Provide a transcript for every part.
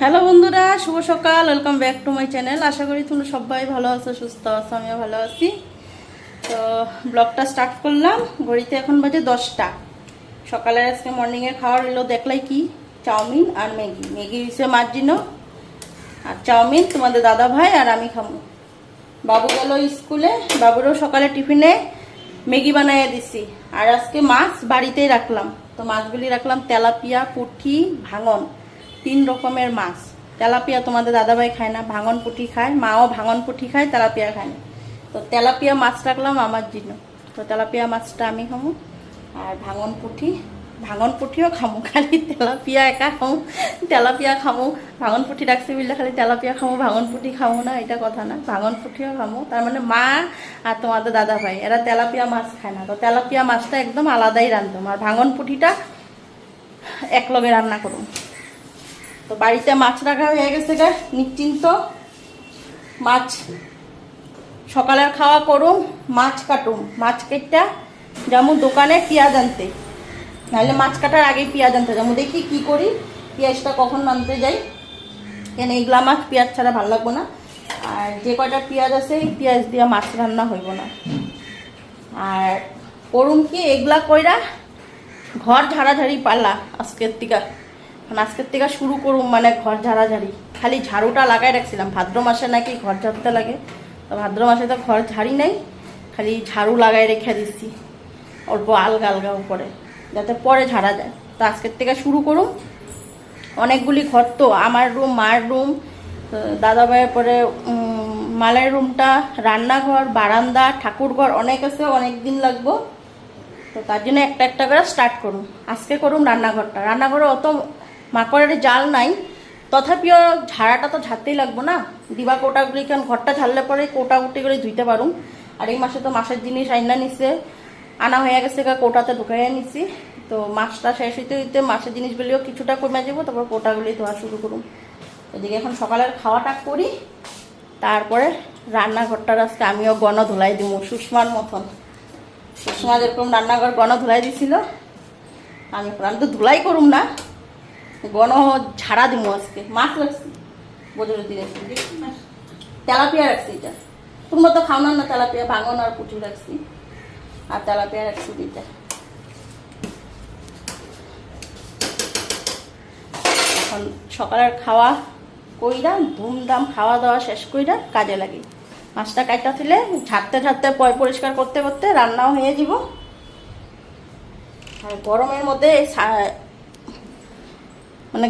Hello বন্ধুরা, শুভ সকাল welcome back to my channel আশা করি তোমরা সবাই ভালো আছো, সুস্থ আছো, আমিও ভালো আছি। তো ব্লগটা স্টার্ট করলাম। ঘড়িতে এখন বাজে দশটা। সকালে আজকে মর্নিংয়ে খাওয়ার এলো, দেখলাই কি? চাউমিন আর ম্যাগি। ম্যাগি হচ্ছে মার্জিনো। আর চাউমিন তোমাদের দাদা ভাই আর আমি খাব বাবু গেল স্কুলে, বাবুরও সকালে টিফিনে ম্যাগি বানাইয়া দিছি। আর আজকে মাছ বাড়িতেই রাখলাম। তো মাছগুলি রাখলাম তেলাপিয়া, পুঠি, ভাঙন। তিন রকমের মাছ। তেলাপিয়া তোমাদের দাদাভাই খায় না ভাঙন পুঠি খায়, মাও ভাঙন পুঠি খায়, তেলাপিয়া খায় না। তো তেলাপিয়া মাছ রাখলাম আমার জন্য তো তেলাপিয়া মাছটা আমি খামো আর ভাঙন পুঠি ভাঙন পুঠিও খামো খালি তেলাপিয়া একা খামো তেলাপিয়া খামো ভাঙন পুঠি রাখছি বললে খালি তেলাপিয়া খামো ভাঙন পুঠি খামো না, এটা কথা না ভাঙন পুঠিও খামো তার মানে মা আর তোমাদের দাদা ভাই এরা তেলাপিয়া মাছ খায় না। তো তেলাপিয়া মাছটা একদম আলাদাই রান্ধতাম আর ভাঙন পুঠিটা একলগে রান্না করুন। তো বাড়িতে মাছ রাখা হয়ে গেছে গা নিশ্চিন্ত। মাছ সকালের খাওয়া করুম, মাছ কাটুম। মাছ কেটটা যেমন দোকানে পেঁয়াজ আনতে। নাহলে মাছ কাটার আগেই পেঁয়াজ আনতে যেমন দেখি কি করি, পেঁয়াজটা কখন আনতে যাই। কেন এগুলা মাছ পেঁয়াজ ছাড়া ভালো লাগবো না। আর যে কয়টা পেঁয়াজ আছে, এই পেঁয়াজ দিয়ে মাছ রান্না হইব না। আর করুম কি, এগুলা কইরা ঘর ঝাড়াঝাড়ি পালা আজকের থেকে এখন আজকের থেকে শুরু করুম মানে ঘর ঝাড়াঝাড়ি। খালি ঝাড়ুটা লাগাই রাখছিলাম। ভাদ্র মাসে নাকি ঘর ঝাড়তে লাগে। তো ভাদ্র মাসে তো ঘর ঝাড়ি নাই, খালি ঝাড়ু লাগাই রেখে দিচ্ছি। অল্প আলগা আলগা উপরে, যাতে পরে ঝাড়া যায়। তো আজকের থেকে শুরু করুম। অনেকগুলি ঘর তো, আমার রুম, মার রুম দাদা ভাইয়ের পরে মালের রুমটা, রান্নাঘর, বারান্দা ঠাকুরঘর অনেক আছে অনেক দিন লাগবো। তো তার জন্য একটা একটা করে স্টার্ট করুন আজকে করুন রান্নাঘরটা। রান্নাঘরে অত মাকড়ের জাল নাই। তথাপিও ঝাড়াটা তো ঝাড়তেই লাগবো না। দিবা কোটাগুলি কারণ ঘরটা ঝাড়লে পরে কোটা করে ধুইতে পারুম। আর এই মাসে তো মাসের জিনিস আইনা নিছে। আনা হয়ে গেছে কোটাতে ঢুকাইয়া নিছি। তো মাছটা শেষ হইতে হইতে মাছের জিনিসগুলিও কিছুটা কমে যাব, তারপর কোটাগুলি ধোয়া শুরু করুন এদিকে এখন সকালের খাওয়াটা করি। তারপরে রান্নাঘরটার আজকে আমিও গণ ধুলাই দিব, সুষমার মতন। সুষমা যেরকম রান্নাঘর গণ ধুলাই দিছিল, আমি আমি তো ধুলাই করুম না। গণ ঝাড়া দিব আজকে। মাছ রাখছি। বজর দিয়ে তেলাপিয়া রাখছি এটা। তোমরা তো খাও না তেলাপিয়া, ভাঙন আর পুঁটি রাখছি। আর তেলাপিয়া রাখছি দুইটা। এখন সকালের খাওয়া কইরা ধুমধাম খাওয়া দাওয়া শেষ কইরা কাজে লাগি। মাছটা কাটা ফেলে ঝাড়তে ঝাড়তে পয় পরিষ্কার করতে করতে রান্নাও হয়ে যাব আর গরমের মধ্যে মানে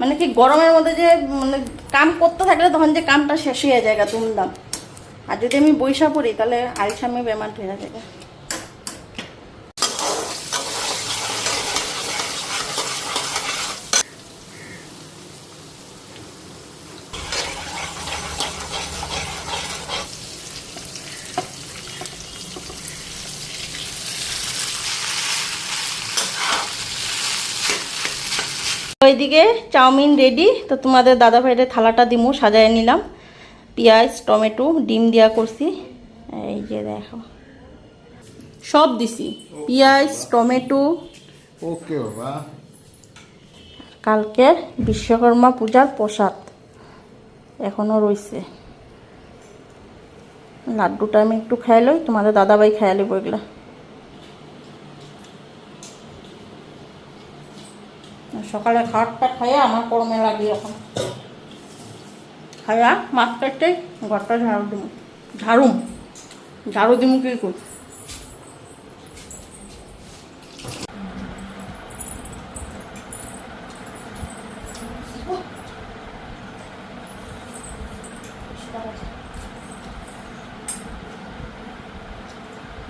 মানে কি গরমের মধ্যে যে মানে কাম করতে থাকলে তখন যে কামটা শেষ হয়ে যায় গা তুমদাম। আর যদি আমি বৈশা পড়ি, তাহলে আলসামি বেমার ফেরা যায় গা। ওইদিকে চাউমিন রেডি তো তোমাদের দাদা ভাইয়ের থালাটা দিমু সাজায় নিলাম। পেঁয়াজ টমেটো ডিম দিয়া করছি। এই যে দেখো। সব দিছি। পেঁয়াজ টমেটো। ওকে বাবা। কালকের বিশ্বকর্মা পূজার প্রসাদ এখনও রইছে। লাড্ডুটা আমি একটু খাই লই তোমাদের দাদাভাই খাইয়ালি বইগুলা সকালে খাটটা খাইয়া আমার কর্মে লাগি এখন খাইয়া মাছ কাটতে ঘরটা ঝাড়ু দিমু। ঝাড়ুম ঝাড়ু দিমু কি করি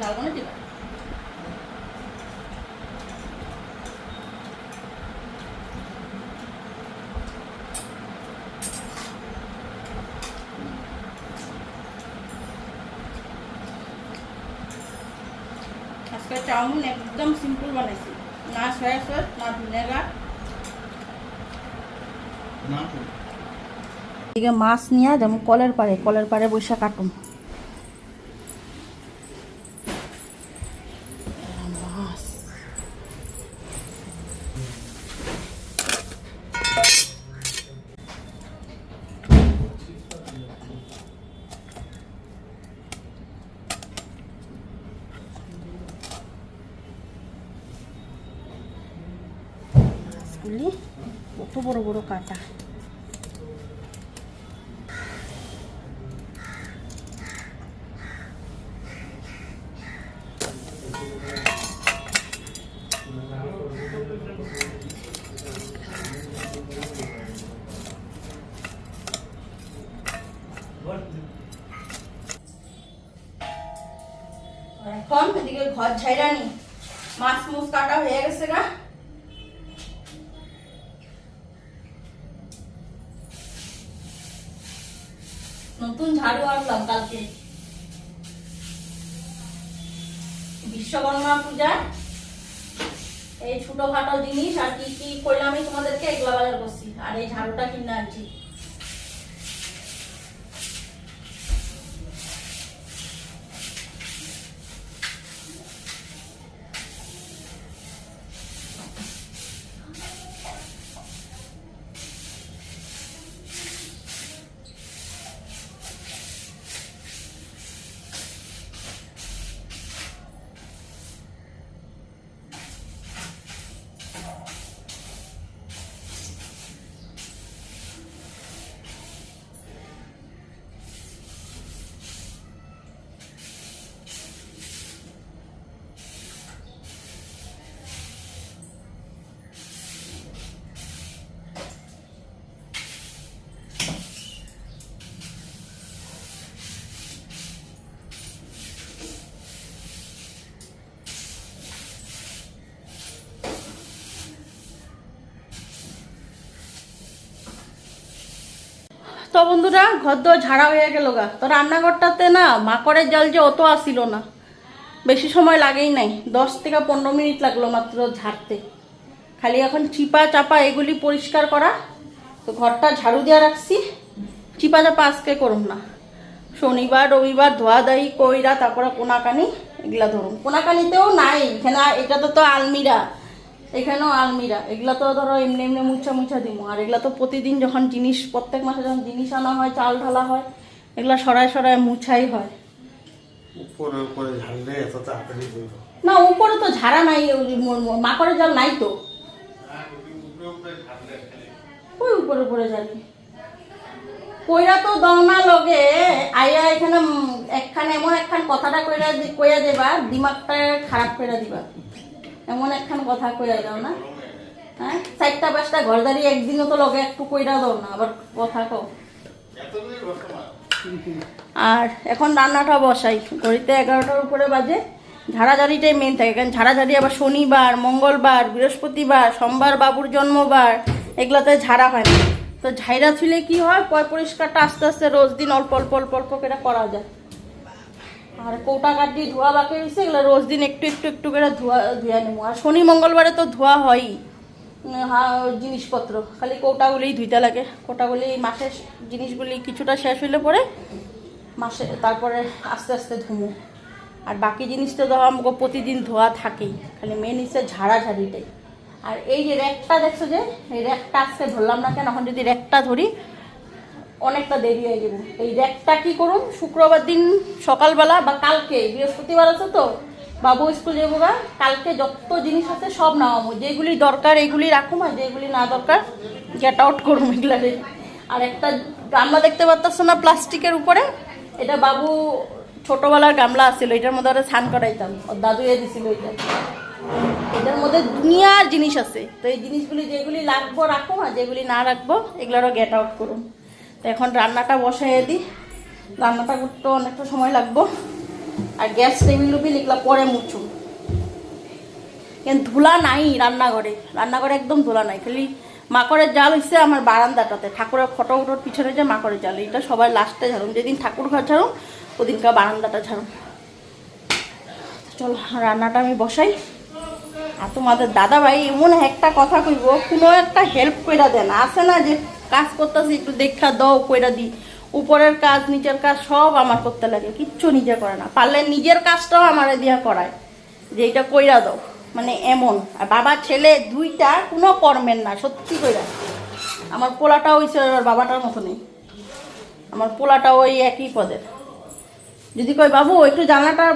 লাগবো না দিবা আজকে চাউমিন একদম সিম্পল বানাইছি। না সয়া সস না ভিনেগার না তো। এদিকে মাছ নিয়ে যেমন কলের পাড়ে কলের পাড়ে বসে কাটুম। বড় বড় কাটা। এদিকে ঘর ঝাইরানি মাছ মুছ কাটা হয়ে গেছে গা। নতুন ঝাড়ু আনলাম কালকে। বিশ্বকর্মা পূজা, এই ছোটখাটো জিনিস আর কি কি করলাম আমি তোমাদেরকে এগুলা বাজার করছি আর এই ঝাড়ুটা কিনে আনছি। তো বন্ধুরা ঘর দোর ঝাড়া হয়ে গেল গা তো রান্নাঘরটাতে না, মাকড়ের জল যে অত আসিল না। বেশি সময় লাগেই নাই। দশ থেকে পনেরো মিনিট লাগল মাত্র ঝাড়তে। খালি এখন চিপা চাপা এগুলি পরিষ্কার করা। তো ঘরটা ঝাড়ু দেওয়া রাখছি। চিপা চাপা আজকে করুন না। শনিবার, রবিবার ধোয়া দাই কইরা, তারপরে কোনাকানি, এগুলা ধরুন কোনাকানিতেও নাই। এখানে এটা তো তো আলমিরা। এখানেও আলমিরা। এগুলা তো ধরো এমনি এমনি মুছা মুছা দিব আর এগুলা তো প্রতিদিন যখন জিনিস প্রত্যেক মাসে যখন জিনিস আনা হয় চাল ঢালা হয় এগুলা সরায় সরায় মুছাই হয়। উপরে উপরে ঝাললে এত তাড়াতাড়ি হইব না উপরে তো ঝাড়া নাই মাকড়ের জাল নাই তো। ওই উপরে উপরে যাবি কইরা তো দমনা লগে। আইয়া এখানে একখান এমন একখান কথাটা কইরা কইয়া দেবা দিমাগটা খারাপ কইরা দিবা। এমন একখান কথা কইয়া দাও না। হ্যাঁ? চারটা পাঁচটা ঘর দাঁড়িয়ে একদিনও তো লগে একটু কইরা দাও না, আবার কথা কও। আর এখন রান্নাটা বসাই। ঘড়িতে এগারোটার উপরে বাজে। ঝাড়াঝাড়িটাই মেন থাকে, কারণ ঝাড়াঝাড়ি আবার শনিবার, মঙ্গলবার, বৃহস্পতিবার, সোমবার, বাবুর জন্মবার, এগুলোতে ঝাড়া হয় না। তো ঝাইরা ছুলে কি হয়? পয় পরিষ্কারটা আস্তে আস্তে রোজ দিন অল্প অল্প অল্প অল্প করে করা যায়। আর কৌটা কাঠ দিয়ে ধোয়া বাকি হয়েছে, এগুলো রোজ দিন একটু একটু একটু করে ধোয়া, ধুয়া নেব। আর শনি মঙ্গলবারে তো ধোয়া হয়ই। জিনিসপত্র। খালি কৌটাগুলিই ধুইতে লাগে। কৌটাগুলি মাসের জিনিসগুলি কিছুটা শেষ হইলে পরে মাসে, তারপরে আস্তে আস্তে ধুমো। আর বাকি জিনিস তো ধরো আমাকে প্রতিদিন ধোয়া থাকেই। খালি মেন হচ্ছে ঝাড়াঝাড়িটাই। আর এই যে র্যাকটা দেখছ যে, এই র্যাকটা আজকে ধরলাম না কেন? এখন যদি র্যাকটা ধরি অনেকটা দেরি হয়ে যাবে। এই র্যাকটা কি করুন? শুক্রবার দিন সকালবেলা বা কালকে, বৃহস্পতিবার আছে তো, বাবু স্কুল যাব গা, কালকে যত জিনিস আছে সব নামাবো। যেগুলি দরকার এগুলি রাখুম আর যেগুলি না দরকার গেট আউট করুম এগুলারে আর একটা গামলা দেখতে পাচ্ছ না প্লাস্টিকের উপরে? এটা বাবু ছোটোবেলার গামলা আছিল, এটার মধ্যে ওরা স্নান করাইতাম। ওর দাদু এ দিছিল এটা। এটার মধ্যে দুনিয়ার জিনিস আছে। তো এই জিনিসগুলি যেগুলি লাগবো রাখো আর যেগুলি না রাখব, এগুলোরও গেট আউট করুন। তো এখন রান্নাটা বসাইয়ে দিই। রান্নাটা করতে অনেকটা সময় লাগবো। আর গ্যাস টেবিল উবিল এগুলো পরে মুছু। কিন্তু ধুলা নাই রান্নাঘরে। রান্নাঘরে একদম ধুলা নাই, খালি মাকড়ের জাল হচ্ছে আমার বারান্দাটাতে। ঠাকুরের ফটো উটোর পিছনে যে মাকড়ের জাল এটা সবাই লাস্টে ঝাড়ুন যেদিন ঠাকুর ঘর ঝাড়ুন ওদিনকার বারান্দাটা ঝাড়ুন চল, রান্নাটা আমি বসাই। আর তোমাদের দাদা ভাই এমন একটা কথা কইব, কোনো একটা হেল্প করে দেন। আছে না যে কাজ করতেছি, একটু দেখা দাও, কইরা দি। উপরের কাজ, নিচের কাজ সব আমার করতে লাগে, কিচ্ছু নিজে করে না। পারলে নিজের কাজটাও আমার দিয়া করায়, যে এটা কইরা দাও মানে এমন। আর বাবা, ছেলে দুইটা কোনো কর্মের না, সত্যি কইরা। আমার পোলাটা হইছে ওর বাবাটার মতো নেই আমার পোলাটা ওই একই পদের। যদি কই বাবু, একটু জানলাটা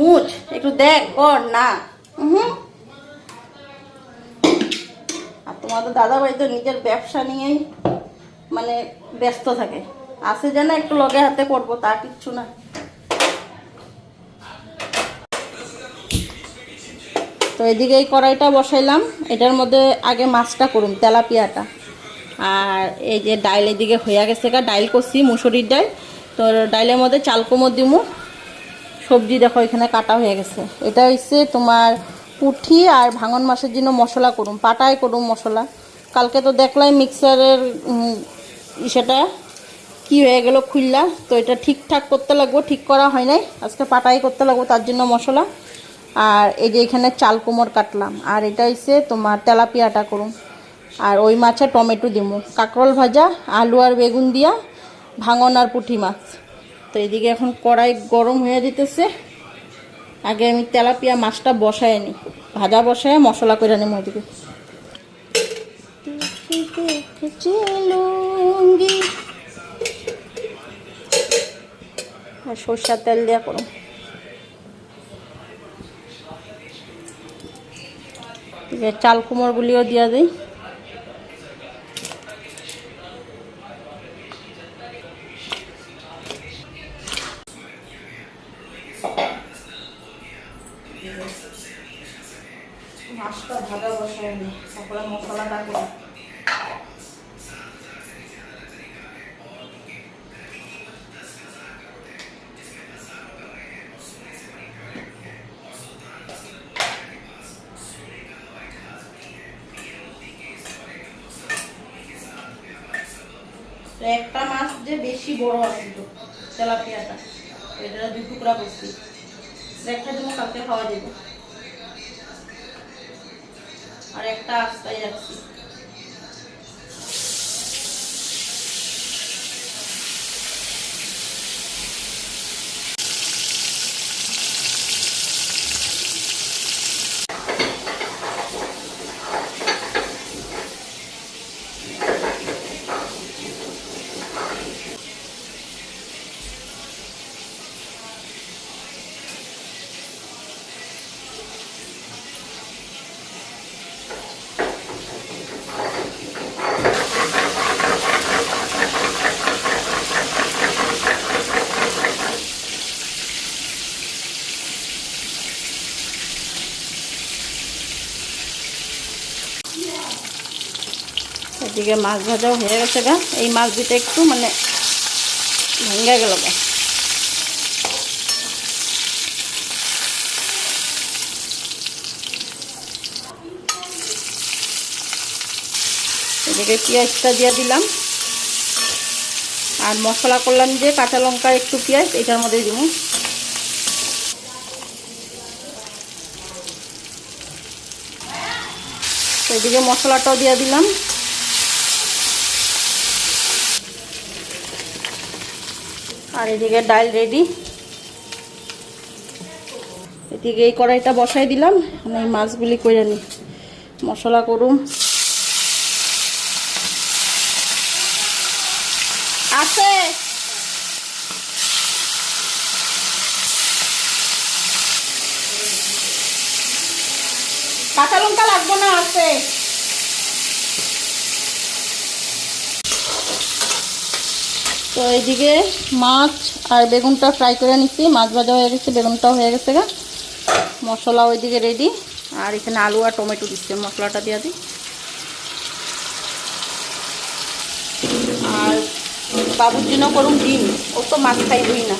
মুছ, একটু দেখ, কর, না। হুম আর তোমাদের দাদাভাই তো নিজের ব্যবসা নিয়েই মানে ব্যস্ত থাকে। আসে যেন একটু লগে হাতে করব, তা কিচ্ছু না। তো এদিকে এই কড়াইটা বসাইলাম, এটার মধ্যে আগে মাছটা করুম তেলাপিয়াটা। আর এই যে ডাইল এদিকে হইয়া গেছে গা, ডাইল করছি, মুসুরির ডাইল। তো ডাইলের মধ্যে চালকুমো দিমু। সবজি দেখো এখানে কাটা হয়ে গেছে। এটা হচ্ছে তোমার পুঠি আর ভাঙন মাছের জন্য মশলা করুম পাটায় করুম মশলা। কালকে তো দেখলাই মিক্সারের সেটা কি হয়ে গেল খুললা। তো এটা ঠিকঠাক করতে লাগবো, ঠিক করা হয় নাই। আজকে পাটাই করতে লাগবো, তার জন্য মশলা। আর এই যে এখানে চাল কোমর কাটলাম, আর এটা হচ্ছে তোমার তেলাপিয়াটা করুম আর ওই মাছে টমেটো দিমু, কাঁকরোল ভাজা, আলু আর বেগুন দিয়া, ভাঙন আর পুঁটি মাছ। তো এদিকে এখন কড়াই গরম হয়ে যেতেছে আগে আমি তেলাপিয়া মাছটা বসায় নি, ভাজা বসায় মশলা করে নিম ওইদিকে আর তেল ঠিক আছে চাল কুমড়গুলিও দিয়া দিই। টুকরা দেবো কালকে খাওয়া যাবে। আর একটা আস্তায় রাখছি। এদিকে মাছ ভাজাও হয়ে গেছে গা। এই মাছ দুটো একটু মানে ভেঙে গেল গা। এদিকে পেঁয়াজটা দিয়ে দিলাম। আর মশলা করলাম যে কাঁচা লঙ্কা একটু পেঁয়াজ এটার মধ্যে দিব। এদিকে মশলাটাও দিয়ে দিলাম। আর এদিকে ডাল রেডি। এদিকে এই কড়াইটা বসাই দিলাম, আমি এই মাছগুলি করে নিই। মশলা করুম আছে। কাঁচা লঙ্কা লাগবো না, আছে। তো এইদিকে মাছ আর বেগুনটা ফ্রাই করে নিচ্ছি মাছ ভাজা হয়ে গেছে, বেগুনটাও হয়ে গেছে গা। মশলা ওইদিকে রেডি আর এখানে আলু আর টমেটো দিচ্ছে, মশলাটা দিয়ে দিই আর বাবুর জন্য করুন ডিম, ও তো মাছ খাইবই না।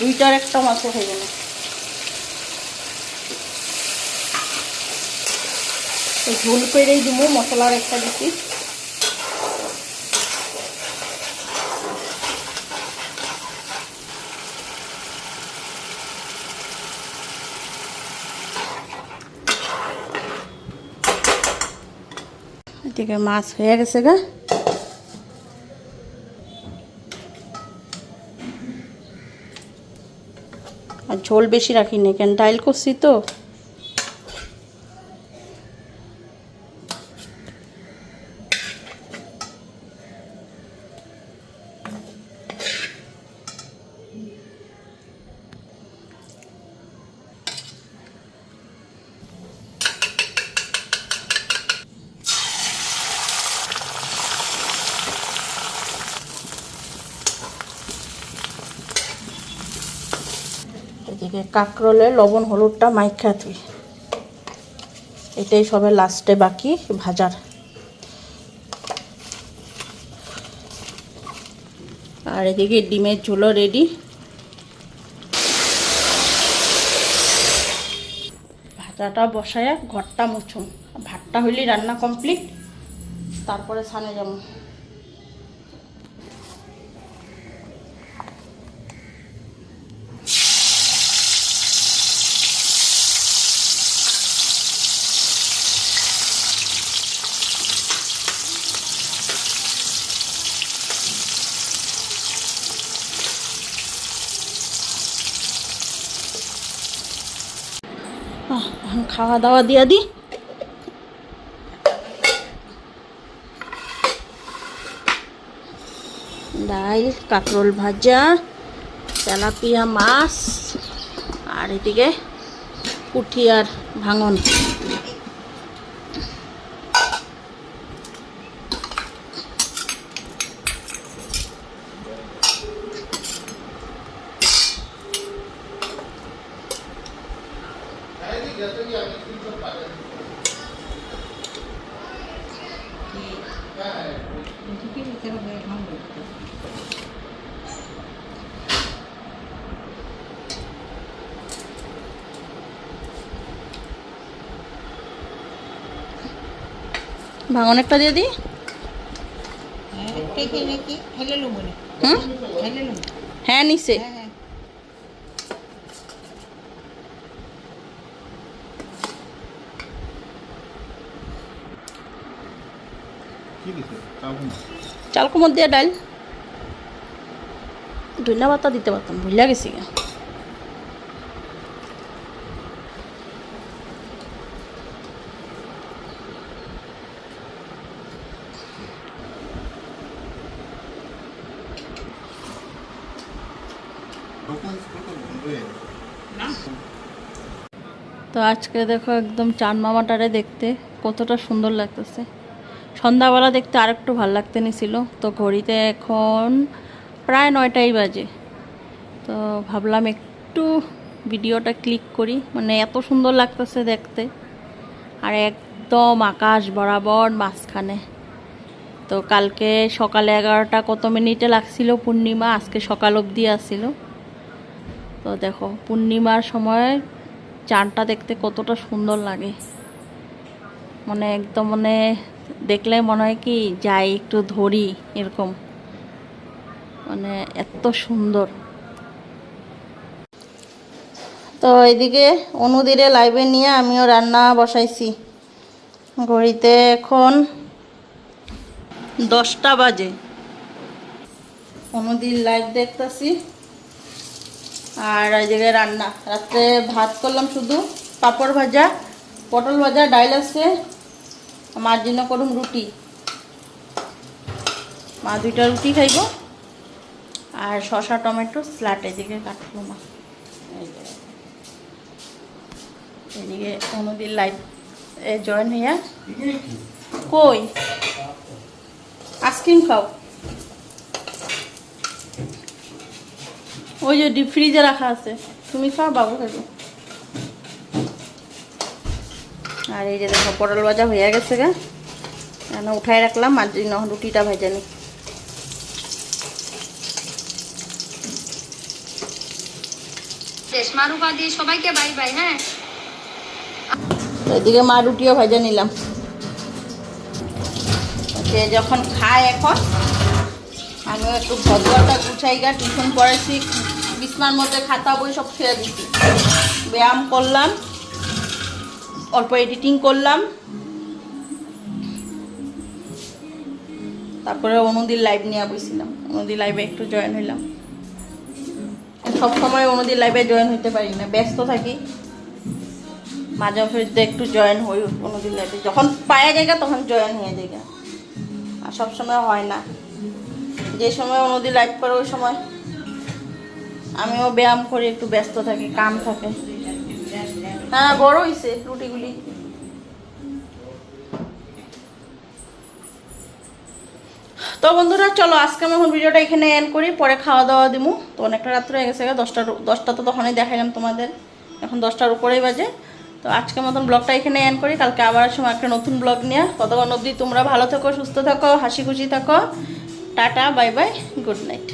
দুইটার একটা মাছও না। তো ঝোল করেই দিব মশলার একটা দিচ্ছি এদিকে মাছ হয়ে গেছে গা। আর ঝোল বেশি রাখিনি কেন ডাইল করছি তো? এদিকে কাঁকরোলে লবণ হলুদটা মাইখা তুই। এটাই সবে লাস্টে বাকি ভাজার। আর এদিকে ডিমের ঝোলও রেডি ভাজাটা বসায় ঘরটা মুছুন ভাতটা হইলে রান্না কমপ্লিট তারপরে সানে যাব। এখন খাওয়া দাওয়া দিয়ে দি। ডাইল কাঁকরোল ভাজা, তেলাপিয়া মাছ, আর এদিকে পুঠি আর ভাঙন। ভাঙন একটা দিয়ে দি হুম? হ্যাঁ নিচে কি দিছে চাউমিন চাল কুমড় দিয়ে ডাল ধনিয়া পাতা দিতে পারতাম ভুলিয়া গেছি তো আজকে দেখো একদম চান মামাটারে দেখতে, কতটা সুন্দর লাগতেছে। সন্ধ্যাবেলা দেখতে আরেকটু ভালো লাগতে নিছিল। তো ঘড়িতে এখন প্রায় নয়টাই বাজে। তো ভাবলাম একটু ভিডিওটা ক্লিক করি। মানে এত সুন্দর লাগতেছে দেখতে। আর একদম আকাশ বরাবর মাঝখানে। তো কালকে সকালে এগারোটা কত মিনিটে লাগছিল পূর্ণিমা? আজকে সকাল অবধি আসছিল তো দেখো, পূর্ণিমার সময় চানটা দেখতে কতটা সুন্দর লাগে। মানে একদম মানে দেখলে মনে হয় কি, যাই একটু ধরি এরকম। মানে এত সুন্দর। তো এদিকে অনুদিরে লাইভে নিয়ে আমিও রান্না বসাইছি। ঘড়িতে এখন দশটা বাজে। অনুদির লাইভ দেখতেছি। আর জায়গায় রান্না। রাত্রে ভাত করলাম শুধু। পাপড় ভাজা, পটল ভাজা, ডাইল আছে। মার জন্য করুম রুটি। মা দুইটা রুটি খাইব। আর শসা টমেটো স্লাট এদিকে কাটলো মা। এদিকে অনুদিন লাইভ জয়েন হইয়া। কই? আইসক্রিম খাও। ওই যে ডিপ ফ্রিজে রাখা আছে। তুমি খাও, বাবু খাব আর এই যে দেখো পটল ভাজা হয়ে গেছে গা। কেন উঠাই রাখলাম আর রুটিটা ভেজে নি মারুফা দিয়ে সবাইকে বাই বাই হ্যাঁ? এদিকে মা রুটিও ভেজে নিলাম। সে যখন খায় এখন আমিও একটু ভদ্রটা গুছাই গা টিউশন পড়েছি বিছনার মধ্যে খাতা বই সব ছুঁয়ে দিচ্ছি ব্যায়াম করলাম। অল্প এডিটিং করলাম। তারপরে অনুদির লাইভ নিয়ে বসছিলাম। অনুদির লাইভে একটু জয়েন হইলাম। সব সময় অনুদির লাইভে জয়েন হইতে পারি না, ব্যস্ত থাকি। মাঝে মাঝে একটু জয়েন হই অনুদিন লাইভে যখন পাওয়া জায়গা, তখন জয়েন হয়ে জায়গা আর সব সময় হয় না। যে সময় অনুদি লাইভ করে, ওই সময় আমিও ব্যায়াম করি, একটু ব্যস্ত থাকি, কাম থাকে। হ্যাঁ বড় হয়েছে রুটিগুলি। তো বন্ধুরা, চলো, আজকে আমি এখন ভিডিওটা এখানে এন্ড করি, পরে খাওয়া দাওয়া দিমু। তো অনেকটা রাত্র হয়ে গেছে দশটার দশটা তো তখনই দেখাইলাম তোমাদের। এখন দশটার উপরেই বাজে। তো আজকের মতন ব্লগটা এখানে এন্ড করি। কালকে আবার সময় একটা নতুন ব্লগ নিয়ে। ততক্ষণ অবধি তোমরা ভালো থেকো, সুস্থ থাকো, হাসি খুশি থাকো। Tata, bye bye, good night.